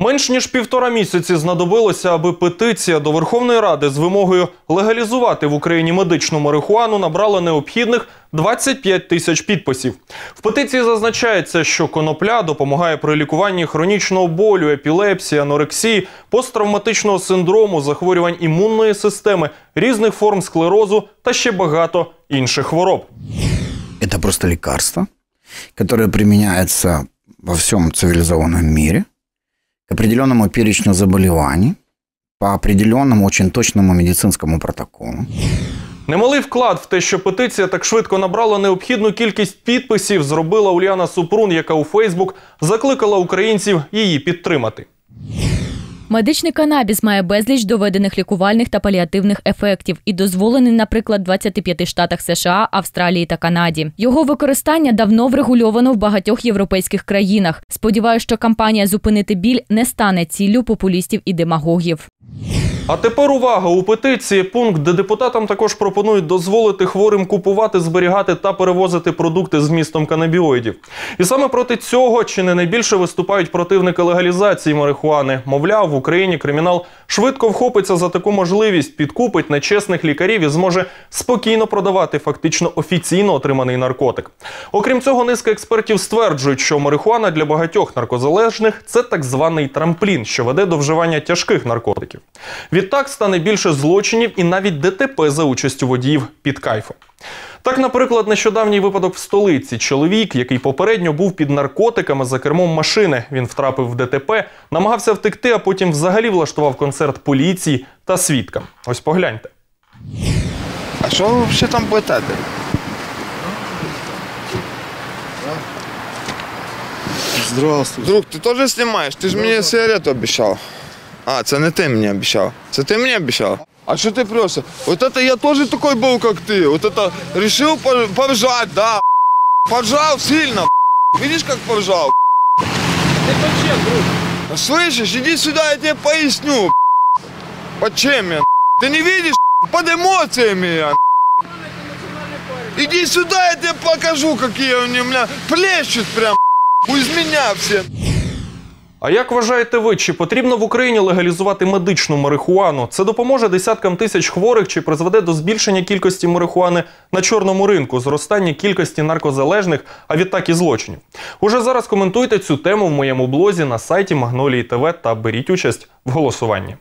Менш ніж півтора місяці знадобилося, аби петиція до Верховної Ради з вимогою легалізувати в Україні медичну марихуану набрала необхідних 25 тисяч підписів. В петиції зазначається, що конопля допомагає при лікуванні хронічного болю, епілепсії, анорексії, посттравматичного синдрому, захворювань імунної системи, різних форм склерозу та ще багато інших хвороб. Это просто лекарство, которое применяется во всем цивилизованном мире к определенному перечню заболеваний, по определенному очень точному медицинскому протоколу. Немалий вклад в те, що петиція так швидко набрала необхідну кількість підписів, зробила Уляна Супрун, яка у Фейсбук закликала українців її підтримати. Медичний канабіс має безліч доведених лікувальних та паліативних ефектів і дозволений, наприклад, в 25 штатах США, Австралії та Канаді. Його використання давно врегульовано в багатьох європейських країнах. Сподіваюся, що кампанія зупинити біль не стане ціллю популістів і демагогів. А тепер увага у петиції пункт, де депутатам також пропонують дозволити хворим купувати, зберігати та перевозити продукти з містом канабіоїдів. І саме проти цього чи не найбільше виступають противники легалізації марихуани. Мовляв, в Україні кримінал швидко вхопиться за таку можливість, підкупить нечесних лікарів і зможе спокійно продавати фактично офіційно отриманий наркотик. Окрім цього, низка експертів стверджують, що марихуана для багатьох наркозалежних це так званий трамплін, що веде до вживання тяжких наркотиків. Відтак стане більше злочинів і навіть ДТП за участю водіїв під кайфом. Так, наприклад, нещодавній випадок в столиці. Чоловік, який попередньо був під наркотиками за кермом машини, він втрапив в ДТП, намагався втекти, а потім взагалі влаштував концерт поліції та свідкам. Ось погляньте. А що ви взагалі там плетете? Здравствуйте. Друг, ти теж знімаєш? Ти ж мені сигарету обіцяв. А, це не ти мені обіцяв. Це ти мені обіцяв? А що ти прешся? Вот это я тоже такой был, как ты. Вот это решил пор- поржать, да. Поржал сильно. Видишь, как поржал? Ты почем, друг? Слышишь, иди сюда, я тебе поясню. Почем я? Ты не видишь? Под эмоциями я. Иди сюда, я тебе покажу, какие они у меня плещут прям. Из меня все. А як вважаєте ви, чи потрібно в Україні легалізувати медичну марихуану? Це допоможе десяткам тисяч хворих чи призведе до збільшення кількості марихуани на чорному ринку, зростання кількості наркозалежних, а відтак і злочинів? Уже зараз коментуйте цю тему в моєму блозі на сайті Магнолії ТВ та беріть участь в голосуванні.